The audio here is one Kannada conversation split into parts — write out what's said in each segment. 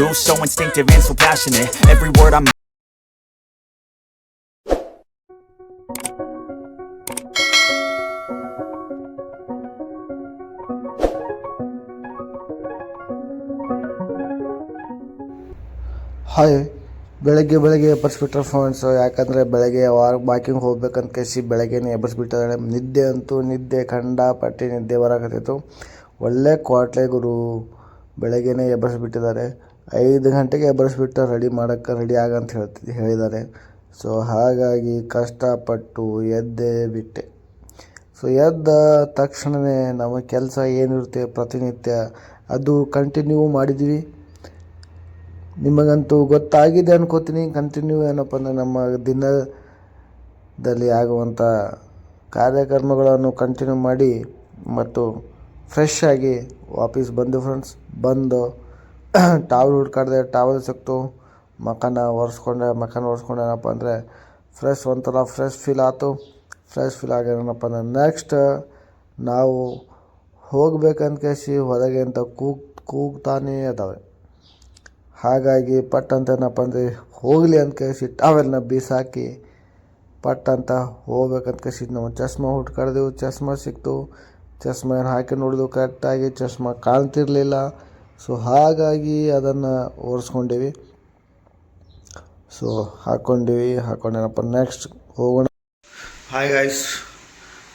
do so instinctive and so passionate. Every word I'm hi ಬೆಳಗ್ಗೆ ಬೆಳಗ್ಗೆ ಎಬ್ಬರಿಸ್ಬಿಟ್ರೆ ಫ್ರೆಂಡ್ಸ್ ಯಾಕಂದರೆ ಬೆಳಗ್ಗೆ ವಾರ ವಾಕಿಂಗ್ ಹೋಗ್ಬೇಕಂತ ಕೇಸಿ ಬೆಳಗ್ಗೆನೇ ಎಬ್ಬರಿಸ್ಬಿಟ್ಟಿದ್ದಾಳೆ ನಿದ್ದೆ ಅಂತೂ ನಿದ್ದೆ ಕಂಡಾಪಟ್ಟಿ ನಿದ್ದೆ ಬರಕತ್ತಿತ್ತು. ಒಳ್ಳೆ ಕ್ವಾಟ್ಲೆ ಗುರು ಬೆಳಗ್ಗೆನೇ ಎಬ್ಬರಿಸ್ಬಿಟ್ಟಿದ್ದಾರೆ. ಐದು ಗಂಟೆಗೆ ಎಬ್ಬರಿಸ್ಬಿಟ್ಟು ರೆಡಿ ಮಾಡೋಕ್ಕೆ ರೆಡಿ ಆಗಂತ ಹೇಳ್ತಿ, ಹೇಳಿದ್ದಾರೆ. ಸೊ, ಹಾಗಾಗಿ ಕಷ್ಟಪಟ್ಟು ಎದ್ದೇ ಬಿಟ್ಟೆ. ಸೊ, ಎದ್ದ ತಕ್ಷಣವೇ ನಮ್ಮ ಕೆಲಸ ಏನಿರುತ್ತೆ ಪ್ರತಿನಿತ್ಯ, ಅದು ಕಂಟಿನ್ಯೂ ಮಾಡಿದ್ವಿ ನಿಮಗಂತೂ ಗೊತ್ತಾಗಿದೆ ಅನ್ಕೋತೀನಿ. ಕಂಟಿನ್ಯೂ ಏನಪ್ಪ ಅಂದರೆ ನಮ್ಮ ದಿನದಲ್ಲಿ ಆಗುವಂಥ ಕಾರ್ಯಕ್ರಮಗಳನ್ನು ಕಂಟಿನ್ಯೂ ಮಾಡಿ ಮತ್ತು ಫ್ರೆಶ್ ಆಗಿ ವಾಪಸ್ ಬಂದು ಫ್ರೆಂಡ್ಸ್ ಬಂದು ಟಾವಲ್ ಹುಡ್ಕಾಡ್ದೆ, ಟಾವಲ್ ಸಿಕ್ತು. ಮಖನ ಒರೆಸ್ಕೊಂಡೆ ಮಖನ ಒರೆಸ್ಕೊಂಡೆ ಏನಪ್ಪ ಅಂದರೆ ಫ್ರೆಶ್ ಒಂಥರ ಫ್ರೆಶ್ ಫೀಲ್ ಆಯ್ತು ಫ್ರೆಶ್ ಫೀಲ್ ಆಗ್ಯಾನಪ್ಪ ಅಂದರೆ ನೆಕ್ಸ್ಟ್ ನಾವು ಹೋಗ್ಬೇಕಂತ ಕೇಸಿ ಹೊರಗೆ ಅಂತ ಕೂಗ್, ಕೂಗ್ತಾನೇ ಅದಾವೆ ಹಾಗಾಗಿ ಪಟ್ ಅಂತ ಏನಪ್ಪ ಅಂದರೆ ಹೋಗಲಿ ಅಂತ ಕೇಳಿಸಿ ಟಾವೆಲ್ನ ಬೀಸಾಕಿ ಪಟ್ ಅಂತ ಹೋಗ್ಬೇಕಂತ ಕೇಸಿ ನಾವು ಚಸ್ಮಾ ಹುಡ್ಕಾಡ್ದೆವು, ಚಸ್ಮಾ ಸಿಕ್ತು. ಚಸ್ಮಾ ಏನು ಹಾಕಿ ನೋಡಿದ್ವು ಕರೆಕ್ಟಾಗಿ ಚಸ್ಮಾ ಕಾಣ್ತಿರ್ಲಿಲ್ಲ. ಸೊ ಹಾಗಾಗಿ ಅದನ್ನು ಒರೆಸ್ಕೊಂಡೀವಿ ಸೊ ಹಾಕ್ಕೊಂಡಿವಿ, ಹಾಕ್ಕೊಂಡೇನಪ್ಪ ನೆಕ್ಸ್ಟ್ ಹೋಗೋಣ. ಹಾಯ್ ಗಾಯ್ಸ್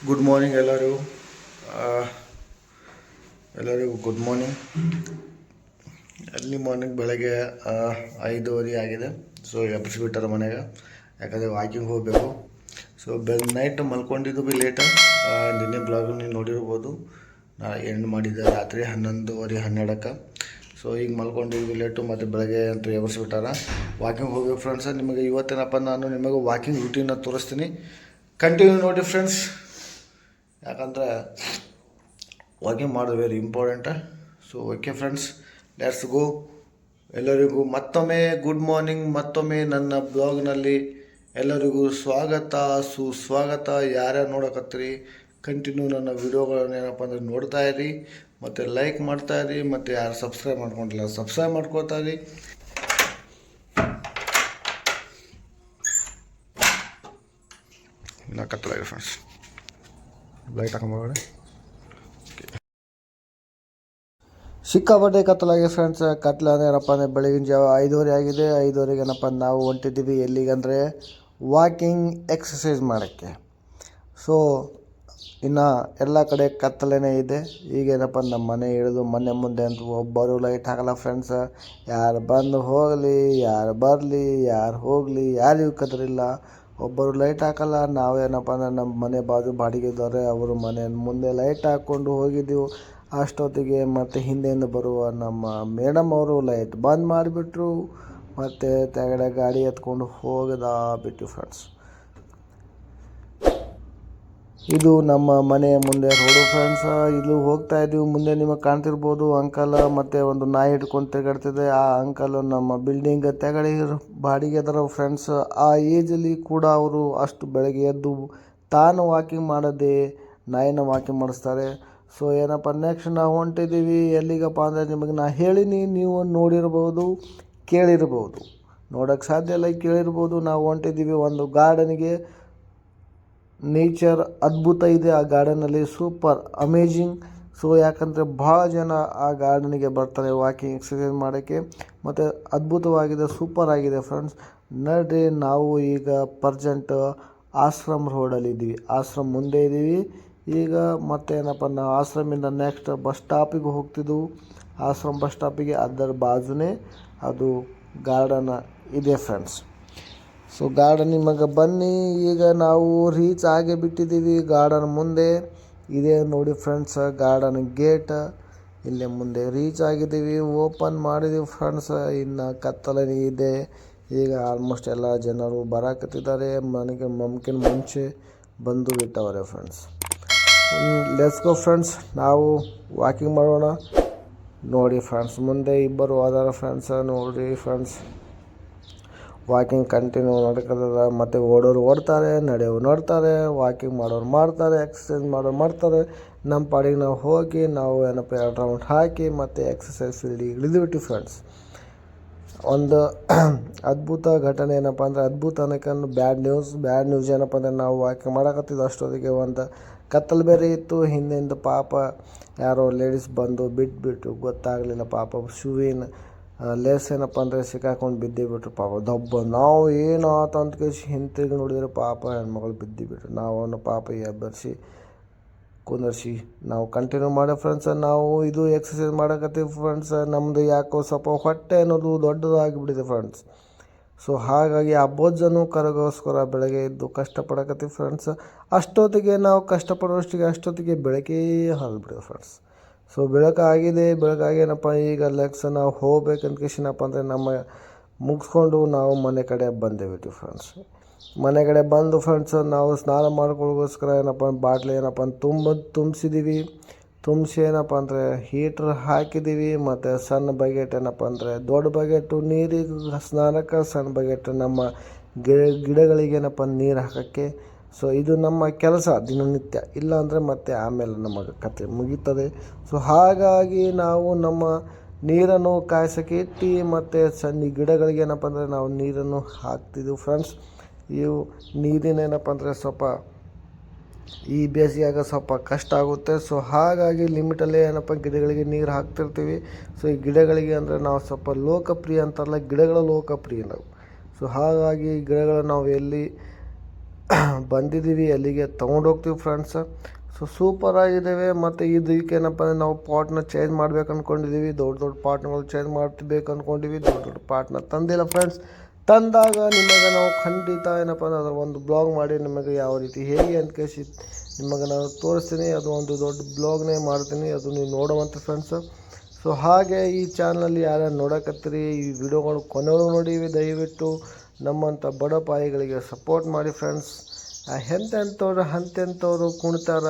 ಗುಡ್ ಮಾರ್ನಿಂಗ್ ಎಲ್ಲರಿಗೂ ಎಲ್ಲರಿಗೂ ಗುಡ್ ಮಾರ್ನಿಂಗ್ ಅರ್ಲಿ ಮಾರ್ನಿಂಗ್ ಬೆಳಗ್ಗೆ ಐದುವರೆ ಆಗಿದೆ. ಸೊ ಎಬ್ಬಿಸ್ಬಿಟ್ಟಾರೆ ಮನೆಗೆ. ಯಾಕಂದರೆ ವಾಕಿಂಗ್ ಹೋಗಬೇಕು. ಸೊ ಬೆಲ್ ನೈಟ್ ಮಲ್ಕೊಂಡಿದ್ದು ಬಿ ಲೇಟ ನಿನ್ನೆ ಬ್ಲಾಗ್ ನೀವು ನೋಡಿರ್ಬೋದು. ನಾ ಎಂಡ್ ಮಾಡಿದ್ದೆ ರಾತ್ರಿ ಹನ್ನೊಂದುವರೆ ಹನ್ನೆರಡಕ್ಕೆ. ಸೊ ಈಗ ಮಲ್ಕೊಂಡಿದ್ದು ಲೇಟು ಮತ್ತು ಬೆಳಗ್ಗೆ ಅಂತ ಎಬ್ಬಿಸ್ಬಿಟ್ಟಾರ. ವಾಕಿಂಗ್ ಹೋಗ್ಬೇಕು ಫ್ರೆಂಡ್ಸ ನಿಮಗೆ ಇವತ್ತೇನಪ್ಪ ನಾನು ನಿಮಗೆ ವಾಕಿಂಗ್ ರೂಟೀನ ತೋರಿಸ್ತೀನಿ. ಕಂಟಿನ್ಯೂ ನೋಡಿ ಫ್ರೆಂಡ್ಸ್ ಯಾಕಂದ್ರೆ ವಾಕಿಂಗ್ ಮಾಡೋದು very important so okay friends let's go ಎಲ್ಲರಿಗೂ ಮತ್ತೊಮ್ಮೆ ಗುಡ್ ಮಾರ್ನಿಂಗ್ ಮತ್ತೊಮ್ಮೆ ನನ್ನ ಬ್ಲಾಗ್ನಲ್ಲಿ ಎಲ್ಲರಿಗೂ ಸ್ವಾಗತ, ಸುಸ್ವಾಗತ. ಯಾರ್ಯಾರು ನೋಡಕತ್ತೀರಿ ಕಂಟಿನ್ಯೂ ನನ್ನ ವಿಡಿಯೋಗಳನ್ನ ಏನಪ್ಪ ಅಂದರೆ ನೋಡ್ತಾ ಇರಿ. ಮತ್ತು ಲೈಕ್ ಮಾಡ್ತಾ ಇರಿ, ಮತ್ತು ಯಾರು ಸಬ್ಸ್ಕ್ರೈಬ್ ಮಾಡ್ಕೊಂಡಿಲ್ಲ ಸಬ್ಸ್ಕ್ರೈಬ್ ಮಾಡ್ಕೋತಾ ಇರಿ. ಇನ್ನು ಫ್ರೆಂಡ್ಸ್ ಲೈಟ್ ಹಾಕೊಂಬೋಗಡೆ ಸಿಕ್ಕಾಪಟ್ಟೆ ಕತ್ತಲಾಗಿದೆ ಫ್ರೆಂಡ್ಸ್ ಕತ್ಲ ಅಂದ್ರೆ ಏನಪ್ಪ ಅಂದರೆ ಬೆಳಗಿನ ಜಾವ ಐದುವರೆ ಆಗಿದೆ. ಐದುವರೆಗೆ ಏನಪ್ಪ ನಾವು ಹೊಂಟಿದ್ದೀವಿ ಎಲ್ಲಿಗಂದರೆ ವಾಕಿಂಗ್ ಎಕ್ಸಸೈಸ್ ಮಾಡೋಕ್ಕೆ. ಸೊ ಇನ್ನು ಎಲ್ಲ ಕಡೆ ಕತ್ತಲೆನೇ ಇದೆ. ಈಗೇನಪ್ಪ, ನಮ್ಮ ಮನೆ ಇಳಿದು ಮನೆ ಮುಂದೆ ಅಂತ ಒಬ್ಬರು ಲೈಟ್ ಹಾಕಲ್ಲ ಫ್ರೆಂಡ್ಸ್ ಯಾರು ಬಂದು ಹೋಗಲಿ, ಯಾರು ಬರಲಿ, ಯಾರು ಹೋಗಲಿ, ಯಾರಿಗೂ ಕದರಿಲ್ಲ. ಒಬ್ಬರು ಲೈಟ್ ಹಾಕಲ್ಲ, ನಾವೇನಪ್ಪ ಅಂದ್ರೆ ನಮ್ಮ ಮನೆ ಬಾಜು ಬಾಡಿಗೆ ಇದ್ದಾರೆ ಅವರು ಮನೆ ಮುಂದೆ ಲೈಟ್ ಹಾಕ್ಕೊಂಡು ಹೋಗಿದ್ದೆವು. ಅಷ್ಟೊತ್ತಿಗೆ ಮತ್ತು ಹಿಂದೆಯಿಂದ ಬರುವ ನಮ್ಮ ಮೇಡಮ್ ಅವರು ಲೈಟ್ ಬಂದ್ ಮಾಡಿಬಿಟ್ರು. ಮತ್ತು ತೆಗಡೆ ಗಾಡಿ ಎತ್ಕೊಂಡು ಹೋಗದ ಬಿಟ್ಟು ಫ್ರೆಂಡ್ಸ್ ಇದು ನಮ್ಮ ಮನೆಯ ಮುಂದೆ ರೋಡು ಫ್ರೆಂಡ್ಸ್ ಇಲ್ಲಿ ಹೋಗ್ತಾ ಇದ್ದೀವಿ. ಮುಂದೆ ನಿಮಗೆ ಕಾಣ್ತಿರ್ಬೋದು ಅಂಕಲ್ ಮತ್ತೆ ಒಂದು ನಾಯಿ ಹಿಡ್ಕೊಂಡು ತಿರುಗಾಡ್ತಿದೆ. ಆ ಅಂಕಲ್ ನಮ್ಮ ಬಿಲ್ಡಿಂಗ್ ತೆಗಡಿ ಬಾಡಿಗೆ ಅದರ ಫ್ರೆಂಡ್ಸ್ ಆ ಏಜಲ್ಲಿ ಕೂಡ ಅವರು ಅಷ್ಟು ಬೆಳಗ್ಗೆ ಎದ್ದು ತಾನು ವಾಕಿಂಗ್ ಮಾಡದೆ ನಾಯಿನ ವಾಕಿಂಗ್ ಮಾಡಿಸ್ತಾರೆ. ಸೊ ಏನಪ್ಪ ನೆಕ್ಸ್ಟ್ ನಾವು ಹೊಂಟಿದ್ದೀವಿ. ಎಲ್ಲಿಗಪ್ಪ ಅಂದರೆ ನಿಮಗೆ ನಾ ಹೇಳಿನಿ, ನೀವು ನೋಡಿರ್ಬೋದು, ಕೇಳಿರ್ಬೋದು. ನೋಡೋಕ್ಕೆ ಸಾಧ್ಯ ಇಲ್ಲ, ಕೇಳಿರ್ಬೋದು. ನಾವು ಹೊಂಟಿದ್ದೀವಿ ಒಂದು ಗಾರ್ಡನ್ಗೆ ನೇಚರ್ ಅದ್ಭುತ ಇದೆ ಆ ಗಾರ್ಡನಲ್ಲಿ ಸೂಪರ್, ಅಮೇಜಿಂಗ್. ಸೊ, ಯಾಕಂದರೆ ಭಾಳ ಜನ ಆ ಗಾರ್ಡನಿಗೆ ಬರ್ತಾರೆ ವಾಕಿಂಗ್ ಎಕ್ಸಸೈಸ್ ಮಾಡೋಕ್ಕೆ. ಮತ್ತು ಅದ್ಭುತವಾಗಿದೆ, ಸೂಪರ್ ಆಗಿದೆ ಫ್ರೆಂಡ್ಸ್. ನಡ್ರಿ, ನಾವು ಈಗ ಪರ್ಜೆಂಟ್ ಆಶ್ರಮ್ ರೋಡಲ್ಲಿ ಇದ್ದೀವಿ. ಆಶ್ರಮ್ ಮುಂದೆ ಇದ್ದೀವಿ. ಈಗ ಮತ್ತೇನಪ್ಪ ನಾವು ಆಶ್ರಮಿಂದ ನೆಕ್ಸ್ಟ್ ಬಸ್ ಸ್ಟಾಪಿಗೆ ಹೋಗ್ತಿದ್ದೆವು ಆಶ್ರಮ್ ಬಸ್ ಸ್ಟಾಪಿಗೆ ಅದರ ಬಾಜುನೇ ಅದು ಗಾರ್ಡನ್ ಇದೆ ಫ್ರೆಂಡ್ಸ್. ಸೊ ಗಾರ್ಡನ್ ನಿಮಗೆ ಬನ್ನಿ. ಈಗ ನಾವು ರೀಚ್ ಆಗೇ ಬಿಟ್ಟಿದ್ದೀವಿ ಗಾರ್ಡನ್ ಮುಂದೆ. ಇದೇ ನೋಡಿ ಫ್ರೆಂಡ್ಸ್ ಗಾರ್ಡನ್ ಗೇಟ್ ಇಲ್ಲೇ ಮುಂದೆ ರೀಚ್ ಆಗಿದ್ದೀವಿ. ಓಪನ್ ಮಾಡಿದ್ದೀವಿ ಫ್ರೆಂಡ್ಸ್ ಇನ್ನು ಕತ್ತಲನೇ ಇದೆ. ಈಗ ಆಲ್ಮೋಸ್ಟ್ ಎಲ್ಲ ಜನರು ಬರಾಕತ್ತಿದ್ದಾರೆ. ನನಗೆ ಮಮ್ಕಿನ ಮುಂಚೆ ಬಂದು ಬಿಟ್ಟವ್ರೆ ಫ್ರೆಂಡ್ಸ್ ಲೆಟ್ಸ್ ಗೋ ಫ್ರೆಂಡ್ಸ್ ನಾವು ವಾಕಿಂಗ್ ಮಾಡೋಣ. ನೋಡಿ ಫ್ರೆಂಡ್ಸ್ ಮುಂದೆ ಇಬ್ಬರು ಹೋದಾರ ಫ್ರೆಂಡ್ಸ್ ನೋಡಿ ಫ್ರೆಂಡ್ಸ್ ವಾಕಿಂಗ್ ಕಂಟಿನ್ಯೂ ನಡ್ಕದ ಮತ್ತು ಓಡೋರು ಓಡ್ತಾರೆ, ನಡೆಯೋರು ನೋಡ್ತಾರೆ, ವಾಕಿಂಗ್ ಮಾಡೋರು ಮಾಡ್ತಾರೆ ಎಕ್ಸಸೈಸ್ ಮಾಡೋರು ಮಾಡ್ತಾರೆ. ನಮ್ಮ ಪಾಡಿಗೆ ನಾವು ಹೋಗಿ ನಾವು ಏನಪ್ಪ ಎರಡು ರೌಂಡ್ ಹಾಕಿ ಮತ್ತು ಎಕ್ಸಸೈಸ್ ಫೀಲ್ಡಿಗೆ ಇಳಿದ್ಬಿಟ್ಟು ಫ್ರೆಂಡ್ಸ್ ಒಂದು ಅದ್ಭುತ ಘಟನೆ ಏನಪ್ಪ ಅಂದರೆ ಅದ್ಭುತ ಅನ್ನೋಕ್ಕನ್ನು ಬ್ಯಾಡ್ ನ್ಯೂಸ್ ಬ್ಯಾಡ್ ನ್ಯೂಸ್ ಏನಪ್ಪ ಅಂದರೆ ನಾವು ವಾಕಿಂಗ್ ಮಾಡಕತ್ತಿದ್ದು ಅಷ್ಟೊತ್ತಿಗೆ ಒಂದು ಕತ್ತಲು ಬೇರೆ ಇತ್ತು. ಹಿಂದಿಂದ ಪಾಪ ಯಾರೋ ಲೇಡೀಸ್ ಬಂದು ಬಿಟ್ಬಿಟ್ಟು ಗೊತ್ತಾಗಲಿಲ್ಲ ಪಾಪ ಶೂವಿನ ಲೇಸ್ ಏನಪ್ಪ ಅಂದರೆ ಸಿಕ್ಕಾಕೊಂಡು ಬಿದ್ದೇ ಬಿಟ್ರು ಪಾಪ. ದಬ್ಬ. ನಾವು ಏನು ಆತ ಅಂತ ಕೇಳಿಸಿ ಹಿಂತಿರುಗಿ ನೋಡಿದ್ರೆ ಪಾಪ ಹೆಣ್ಮಗಳು ಬಿದ್ದು ಬಿಟ್ರು ನಾವು ಅವನು ಪಾಪ ಎಬ್ಬರಿಸಿ ಕುಂದರ್ಸಿ ನಾವು ಕಂಟಿನ್ಯೂ ಮಾಡೋ ಫ್ರೆಂಡ್ಸ್ ನಾವು ಇದು ಎಕ್ಸಸೈಸ್ ಮಾಡಕತ್ತೀವಿ ಫ್ರೆಂಡ್ಸ್ ನಮ್ಮದು ಯಾಕೋ ಸ್ವಲ್ಪ ಹೊಟ್ಟೆ ಅನ್ನೋದು ದೊಡ್ಡದಾಗಿಬಿಟ್ಟಿದೆ ಫ್ರೆಂಡ್ಸ್ ಸೊ ಹಾಗಾಗಿ ಆ ಬೋಜನ್ನು ಕರಗೋಸ್ಕರ ಬೆಳಗ್ಗೆ ಎದ್ದು ಕಷ್ಟಪಡಕತ್ತೀವಿ ಫ್ರೆಂಡ್ಸ್ ಅಷ್ಟೊತ್ತಿಗೆ ನಾವು ಕಷ್ಟಪಡೋಷ್ಟಿಗೆ ಅಷ್ಟೊತ್ತಿಗೆ ಬೆಳಕೇ ಹರಿದ್ಬಿಡಿದೆ ಫ್ರೆಂಡ್ಸ್ ಸೊ ಬೆಳಕಾಗಿದೆ ಬೆಳಕಾಗಿ ಏನಪ್ಪ, ಈಗ ಲೆಕ್ಸ್ ನಾವು ಹೋಗ್ಬೇಕಂತ ಕೇಸಿನಪ್ಪ ಅಂದರೆ ನಮ್ಮ ಮುಗಿಸ್ಕೊಂಡು ನಾವು ಮನೆ ಕಡೆ ಬಂದೇಬಿಟ್ಟು ಫ್ರೆಂಡ್ಸ್ ಮನೆ ಕಡೆ ಬಂದು ಫ್ರೆಂಡ್ಸ್ ನಾವು ಸ್ನಾನ ಮಾಡ್ಕೊಳ್ಗೋಸ್ಕರ ಏನಪ್ಪ ಬಾಟ್ಲಿ ಏನಪ್ಪ ತುಂಬ ತುಂಬಿಸಿದ್ದೀವಿ ತುಂಬಿಸಿ ಏನಪ್ಪ ಅಂದರೆ ಹೀಟ್ರ್ ಹಾಕಿದ್ದೀವಿ ಮತ್ತು ಸಣ್ಣ ಬಗೆಟ್ ಏನಪ್ಪ ಅಂದರೆ ದೊಡ್ಡ ಬಗೆಟು ನೀರಿಗೆ ಸ್ನಾನಕ್ಕೆ ಸಣ್ಣ ಬಗೆಟ್ ನಮ್ಮ ಗಿಡ, ಗಿಡಗಳಿಗೆ ಏನಪ್ಪ ನೀರು ಹಾಕೋಕ್ಕೆ ಸೊ ಇದು ನಮ್ಮ ಕೆಲಸ, ದಿನನಿತ್ಯ. ಇಲ್ಲ ಅಂದರೆ ಮತ್ತೆ ಆಮೇಲೆ ನಮ್ಮ ಕತೆ ಮುಗೀತದೆ. ಸೊ ಹಾಗಾಗಿ ನಾವು ನಮ್ಮ ನೀರನ್ನು ಕಾಯಿಸೋಕ್ಕೆ ಇಟ್ಟು ಮತ್ತು ಸಣ್ಣ ಗಿಡಗಳಿಗೆ ಏನಪ್ಪ ಅಂದರೆ ನಾವು ನೀರನ್ನು ಹಾಕ್ತಿದ್ದೀವಿ ಫ್ರೆಂಡ್ಸ್ ಇವು ನೀರಿನ ಏನಪ್ಪ ಅಂದರೆ ಸ್ವಲ್ಪ ಈ ಬೇಸಿಗೆಯಾಗ ಸ್ವಲ್ಪ ಕಷ್ಟ ಆಗುತ್ತೆ. ಸೊ ಹಾಗಾಗಿ ಲಿಮಿಟಲ್ಲೇ ಏನಪ್ಪ ಗಿಡಗಳಿಗೆ ನೀರು ಹಾಕ್ತಿರ್ತೀವಿ. ಸೊ ಈ ಗಿಡಗಳಿಗೆ ಅಂದರೆ ನಾವು ಸ್ವಲ್ಪ ಲೋಕಪ್ರಿಯ ಅಂತಾರಲ್ಲ, ಗಿಡಗಳ ಲೋಕಪ್ರಿಯ ನಾವು. ಸೊ ಹಾಗಾಗಿ ಗಿಡಗಳು ನಾವು ಎಲ್ಲಿ ಬಂದಿದ್ದೀವಿ ಅಲ್ಲಿಗೆ ತೊಗೊಂಡೋಗ್ತೀವಿ ಫ್ರೆಂಡ್ಸ್ ಸೊ ಸೂಪರ್ ಆಗಿದ್ದೇವೆ. ಮತ್ತು ಇದಕ್ಕೆ ಏನಪ್ಪ ಅಂದರೆ ನಾವು ಪಾಟ್ನ ಚೇಂಜ್ ಮಾಡ್ಬೇಕು ಅಂದ್ಕೊಂಡಿದ್ದೀವಿ ದೊಡ್ಡ ದೊಡ್ಡ ಪಾಟ್ಗಳು ಚೇಂಜ್ ಮಾಡ್ಬೇಕು ಅಂದ್ಕೊಂಡಿವಿ ದೊಡ್ಡ ದೊಡ್ಡ ಪಾಟ್ನ ತಂದಿಲ್ಲ ಫ್ರೆಂಡ್ಸ್ ತಂದಾಗ ನಿಮಗೆ ನಾವು ಖಂಡಿತ ಏನಪ್ಪ ಅಂದ್ರೆ ಅದರ ಒಂದು ಬ್ಲಾಗ್ ಮಾಡಿ ನಿಮಗೆ ಯಾವ ರೀತಿ, ಹೇಗೆ ಅಂತ ಕೇಸಿ ನಿಮಗೆ ನಾನು ತೋರಿಸ್ತೀನಿ. ಅದು ಒಂದು ದೊಡ್ಡ ಬ್ಲಾಗ್ನೇ ಮಾಡ್ತೀನಿ. ಅದು ನೀವು ನೋಡುವಂಥ ಫ್ರೆಂಡ್ಸ್ ಸೊ ಹಾಗೆ ಈ ಚಾನಲಲ್ಲಿ ಯಾರ್ಯಾರು ನೋಡಕತ್ತೀರಿ, ಈ ವಿಡಿಯೋಗಳು ಕೊನೆವರೆಗೂ ನೋಡಿವಿ ದಯವಿಟ್ಟು ನಮ್ಮಂಥ ಬಡ ಪಾಯಿಗಳಿಗೆ ಸಪೋರ್ಟ್ ಮಾಡಿ ಫ್ರೆಂಡ್ಸ್ ಎಂತೆಂಥವ್ರು ಅಂತೆಂಥವ್ರು ಕುಣಿತಾರ?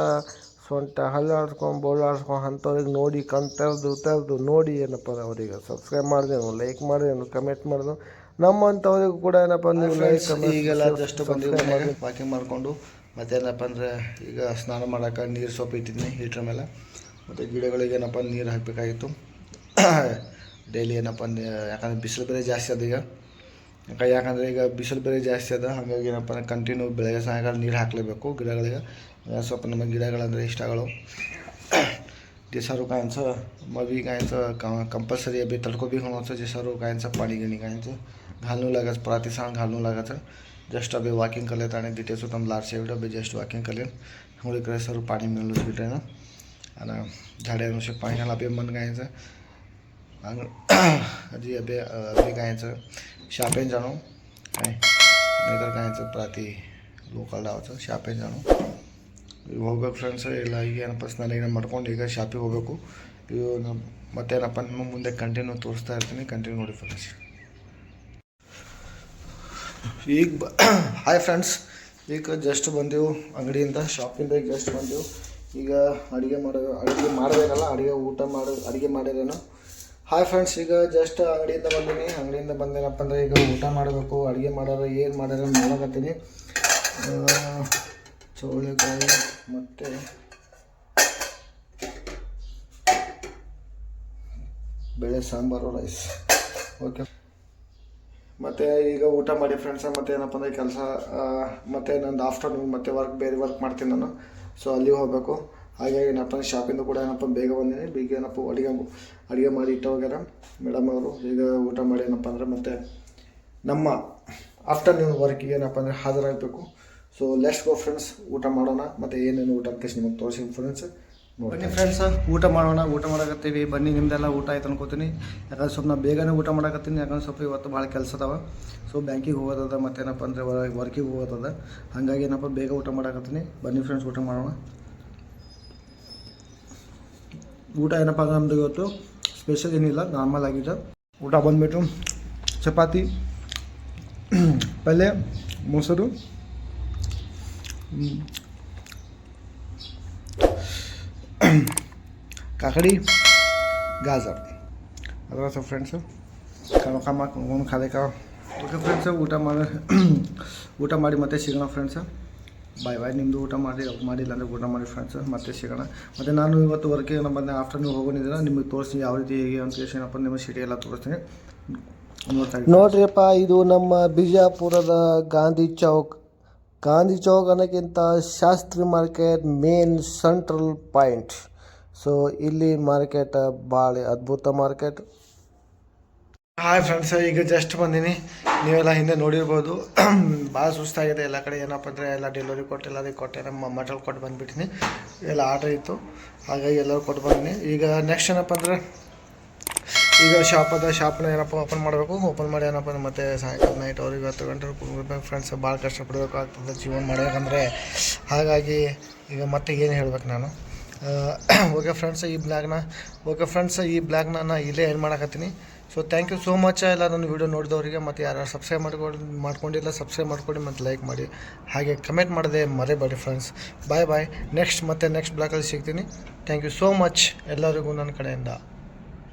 ಸೊಂಟ ಹಲ್ಲಾಡ್ಸ್ಕೊಂಡು ಬೋಳಾಡ್ಸ್ಕೊಂಡು ಅಂಥವ್ರಿಗೆ ನೋಡಿ ಕಣ್ ತೆರೆದು ತೆರೆದು ನೋಡಿ ಏನಪ್ಪ ಅವರಿಗೆ ಸಬ್ಸ್ಕ್ರೈಬ್ ಮಾಡಿದೆನು ಲೈಕ್ ಮಾಡಿದೆನು ಕಮೆಂಟ್ ಮಾಡಿದ್ರು ನಮ್ಮಂಥವ್ರಿಗೂ ಕೂಡ ಏನಪ್ಪ ನೀವು ಲೈಕ್ ಈಗೆಲ್ಲ ಜಸ್ಟ್ ಮಾಡಿ. ಪ್ಯಾಕಿಂಗ್ ಮಾಡಿಕೊಂಡು ಮತ್ತೇನಪ್ಪ ಅಂದರೆ ಈಗ ಸ್ನಾನ ಮಾಡೋಕೆ ನೀರು ಸೊಪ್ಪು ಇಟ್ಟಿದ್ದೀನಿ ಹೀಟ್ರ್ ಮೇಲೆ. ಮತ್ತು ಗಿಡಗಳಿಗೆ ಏನಪ್ಪ ನೀರು ಹಾಕಬೇಕಾಗಿತ್ತು. ಡೈಲಿ ಏನಪ್ಪ ಯಾಕಂದರೆ ಯಾಕಂದ್ರೆ ಬಿಸಿಲು ಬೇರೆ ಜಾಸ್ತಿ ಅದ ಈಗ. ಯಾಕ ಯಾಕಂದರೆ ಈಗ ಬಿಸಿಲು ಬೇರೆ ಜಾಸ್ತಿ ಅದ ಹಾಗಾಗಿ ಏನಪ್ಪ ಅಂದ್ರೆ ಕಂಟಿನ್ಯೂ ಬೆಳಗ್ಗೆ ಸಾಯಂಕಾಲ ನೀರು ಹಾಕಲೇಬೇಕು ಗಿಡಗಳಿಗೆ ಆ, ಸ್ವಲ್ಪ ನಮ್ಮ ಗಿಡಗಳಂದರೆ ಇಷ್ಟಗಳು जेसारू कायचं मग बी कायचं कंपल्सरी बी तडको बी होण्याचं जेसारू कायचं पाणी गिणी कायचं घालून लागायचं प्रतिसाद घालून लागायचं जस्ट अबे वॉकिंग करलेत आणि तिथे सुद्धा लार्ज एवढं बी जस्ट वॉकिंग करलेत त्यामुळे इकडे सर्व पाणी मिळलं तिकडे ना आणि झाडानुसार पाणी घाला बे मन गायचं आणि अजी अबे अबे गायचं शापेन जाणू काय नाहीतर गायचं प्राती लोकल लावायचं ಶಾಪಿಂಗ್ ಜಾಣು ಈಗ ಹೋಗ್ಬೇಕು ಫ್ರೆಂಡ್ಸ್ ಇಲ್ಲ ಈಗ ಏನಪ್ಪ ಸ್ನಾನ ಏನ ಮಾಡ್ಕೊಂಡು ಈಗ ಶಾಪಿಗೆ ಹೋಗಬೇಕು ಇವು ನಮ್ಮ ಮತ್ತೇನಪ್ಪ ನಿಮ್ಮ ಮುಂದೆ ಕಂಟಿನ್ಯೂ ತೋರಿಸ್ತಾ ಇರ್ತೀನಿ ಕಂಟಿನ್ಯೂ ನೋಡಿ ಫ್ರೆಂಡ್ಸ್ ಈಗ ಬ ಹಾಯ್ ಫ್ರೆಂಡ್ಸ್ ಈಗ ಜಸ್ಟ್ ಬಂದೆವು ಅಂಗಡಿಯಿಂದ ಶಾಪಿಂದ ಜಸ್ಟ್ ಬಂದೆವು ಈಗ ಅಡುಗೆ ಮಾಡೋ ಅಡುಗೆ ಮಾಡಬೇಕಲ್ಲ ಅಡುಗೆ ಊಟ ಮಾಡೋ ಅಡುಗೆ ಮಾಡಿರೇನು ಹಾಯ್ ಫ್ರೆಂಡ್ಸ್ ಈಗ ಜಸ್ಟ್ ಅಂಗಡಿಯಿಂದ ಬಂದೀನಿ. ಅಂಗಡಿಯಿಂದ ಬಂದೇನಪ್ಪ ಅಂದರೆ ಈಗ ಊಟ ಮಾಡಬೇಕು, ಅಡುಗೆ ಮಾಡೋರು, ಏನು ಮಾಡ್ಯಾರ ನೋಡಕತ್ತೀನಿ. ಚೌಳಿಕಾಯಿ ಮತ್ತು ಬೇಳೆ ಸಾಂಬಾರು ರೈಸ್ ಓಕೆ ಮತ್ತು ಈಗ ಊಟ ಮಾಡಿ ಫ್ರೆಂಡ್ಸ ಮತ್ತು ಏನಪ್ಪ ಅಂದರೆ ಕೆಲಸ ಮತ್ತು ನಂದು ಆಫ್ಟರ್ನೂನ್ ಮತ್ತೆ ವರ್ಕ್ ಬೇರೆ ವರ್ಕ್ ಮಾಡ್ತೀನಿ ನಾನು. ಸೊ ಅಲ್ಲಿಗೆ ಹೋಗಬೇಕು. ಹಾಗಾಗಿ ಏನಪ್ಪ ಶಾಪಿಂದ ಕೂಡ ಏನಪ್ಪ ಬೇಗ ಬಂದೀನಿ. ಬೇಗ ಏನಪ್ಪ ಅಡುಗೆ ಅಡುಗೆ ಮಾಡಿ ಇಟ್ಟು ಹೋಗ್ಯಾರ ಮೇಡಮ್ ಅವರು ಈಗ ಊಟ ಮಾಡಿ ಏನಪ್ಪ ಅಂದರೆ ಮತ್ತೆ ನಮ್ಮ ಆಫ್ಟರ್ನೂನ್ ವರ್ಕಿಗೆ ಏನಪ್ಪ ಅಂದರೆ ಹಾಜರಾಗಬೇಕು. ಸೊ ಲೆಟ್ಸ್ ಗೋ ಫ್ರೆಂಡ್ಸ್ ಊಟ ಮಾಡೋಣ. ಮತ್ತು ಏನೇನು ಊಟ ಅಂತ ನಿಮಗೆ ತೋರಿಸಿ ಫ್ರೆಂಡ್ಸ್ ಬನ್ನಿ ಫ್ರೆಂಡ್ಸ್ ಊಟ ಮಾಡೋಣ. ಊಟ ಮಾಡಕತ್ತೀವಿ. ಬನ್ನಿ ನಿಮ್ದೆಲ್ಲ ಊಟ ಆಯ್ತು ಅನ್ಕೋತೀನಿ. ಯಾಕಂದ್ರೆ ಸ್ವಲ್ಪ ನಾ ಬೇಗನೆ ಊಟ ಮಾಡಕತ್ತೀನಿ. ಯಾಕಂದ್ರೆ ಸ್ವಲ್ಪ ಇವತ್ತು ಭಾಳ ಕೆಲಸ ಅದಾವ. ಸೊ ಬ್ಯಾಂಕಿಗೆ ಹೋಗೋದದ ಮತ್ತೇನಪ್ಪ ಅಂದರೆ ವರ್ಕಿಗೆ ಹೋಗೋದದ ಹಾಗಾಗಿ ಏನಪ್ಪ ಬೇಗ ಊಟ ಮಾಡಕತ್ತೀನಿ. ಬನ್ನಿ ಫ್ರೆಂಡ್ಸ್ ಊಟ ಮಾಡೋಣ. ಊಟ ಏನಪ್ಪ ಅಂದ್ರೆ ಇವತ್ತು ಸ್ಪೆಷಲ್ ಏನಿಲ್ಲ ನಾರ್ಮಲ್ ಆಗಿದೆ ಊಟ ಬಂದುಬಿಟ್ಟು ಚಪಾತಿ, ಪಲ್ಯ, ಮೊಸರು, ಕಾಕಡಿ, ಗಾಜರ್. ಅದರ ಸೊ ಫ್ರೆಂಡ್ಸು ಕಣಕಮ್ಮ ಕೊಂಡ್ಕೊಂಡು ಓಕೆ ಫ್ರೆಂಡ್ಸು ಊಟ ಮಾಡಿ ಊಟ ಮಾಡಿ ಮತ್ತೆ ಸಿಗೋಣ ಫ್ರೆಂಡ್ಸು ಬಾಯ್ ಬಾಯ್ ನಿಮ್ಮದು ಊಟ ಮಾಡಿ ಮಾಡಿಲ್ಲ ಅಂದರೆ ಊಟ ಮಾಡಿ ಫ್ರೆಂಡ್ಸ್ ಮತ್ತೆ ಸಿಗೋಣ. ಮತ್ತು ನಾನು ಇವತ್ತು ವರ್ಕಿಗೆ ನಮ್ಮ ಬಂದೆ ಆಫ್ಟರ್ನೂನ್ ಹೋಗೋನಿದ್ದೀರ ನಿಮಗೆ ತೋರಿಸ್ತೀನಿ ಯಾವ ರೀತಿ ಹೇಗೆ ಅಂತ ಹೇಳಿ ಏನಪ್ಪ ನಿಮ್ಮ ಸಿಟಿ ಎಲ್ಲ ತೋರಿಸ್ತೀನಿ. ನೋಡ್ರಿಯಪ್ಪ ಇದು ನಮ್ಮ ಬಿಜಾಪುರದ Gandhi Chowk. Gandhi Chowk ಅನ್ನೋಕ್ಕಿಂತ Shastri market main central point so ಇಲ್ಲಿ ಮಾರ್ಕೆಟ್ ಭಾಳ ಅದ್ಭುತ ಮಾರ್ಕೆಟ್. ಹಾಯ್ ಫ್ರೆಂಡ್ಸ್ ಈಗ ಜಸ್ಟ್ ಬಂದೀನಿ. ನೀವೆಲ್ಲ ಹಿಂದೆ ನೋಡಿರ್ಬೋದು. ಭಾಳ ಸುಸ್ತಾಗಿದೆ. ಎಲ್ಲ ಕಡೆ ಏನಪ್ಪ ಅಂದರೆ ಎಲ್ಲ ಡೆಲಿವರಿ ಕೊಟ್ಟು ಎಲ್ಲರಿಗೆ ಕೊಟ್ಟೆ ನಮ್ಮ ಮಟಲ್ ಕೊಟ್ಟು ಬಂದುಬಿಟ್ಟಿನಿ. ಎಲ್ಲ ಆರ್ಡ್ರ್ ಇತ್ತು. ಹಾಗಾಗಿ ಎಲ್ಲರೂ ಕೊಟ್ಟು ಬಂದಿನಿ. ಈಗ ನೆಕ್ಸ್ಟ್ ಏನಪ್ಪ ಅಂದರೆ ಈಗ ಶಾಪ್ ಅದ ಶಾಪ್ನ ಏನಪ್ಪ ಓಪನ್ ಮಾಡಬೇಕು? ಓಪನ್ ಮಾಡಿ ಏನಪ್ಪ ಅಂದ್ರೆ ಮತ್ತೆ ಸಾಯಂಕಾಲ ನೈಟ್ ಅವ್ರಿಗೆ ಹತ್ತು ಗಂಟೆ ಫ್ರೆಂಡ್ಸ್ ಭಾಳ ಕಷ್ಟಪಡಬೇಕು. ಆಗ್ತದೆ ಜೀವನ ಮಾಡಬೇಕಂದ್ರೆ. ಹಾಗಾಗಿ ಈಗ ಮತ್ತೆ ಏನು ಹೇಳ್ಬೇಕು ನಾನು? ಓಕೆ ಫ್ರೆಂಡ್ಸ್ ಈ ಬ್ಲಾಗ್ನ ಓಕೆ ಫ್ರೆಂಡ್ಸ್ ಈ ಬ್ಲಾಗ್ನ ನಾನು ಇಲ್ಲೇ ಏನು ಮಾಡಕತ್ತೀನಿ? So thank you so much ಎಲ್ಲ ನನ್ನ ವೀಡಿಯೋ ನೋಡಿದವರಿಗೆ. ಮತ್ತು ಯಾರು ಸಬ್ಸ್ಕ್ರೈಬ್ ಮಾಡ್ಕೊಂಡು ಮಾಡ್ಕೊಂಡಿಲ್ಲ ಸಬ್ಸ್ಕ್ರೈಬ್ ಮಾಡ್ಕೊಂಡು ಮತ್ತು ಲೈಕ್ ಮಾಡಿ. ಹಾಗೆ ಕಮೆಂಟ್ ಮಾಡದೆ ಮರೆಬೇಡಿ ಫ್ರೆಂಡ್ಸ್ ಬಾಯ್ ಬಾಯ್ ನೆಕ್ಸ್ಟ್ ಮತ್ತೆ ನೆಕ್ಸ್ಟ್ ಬ್ಲಾಗಲ್ಲಿ ಸಿಗ್ತೀನಿ. ಥ್ಯಾಂಕ್ ಯು ಸೋ ಮಚ್ ಎಲ್ಲರಿಗೂ ನನ್ನ ಕಡೆಯಿಂದ.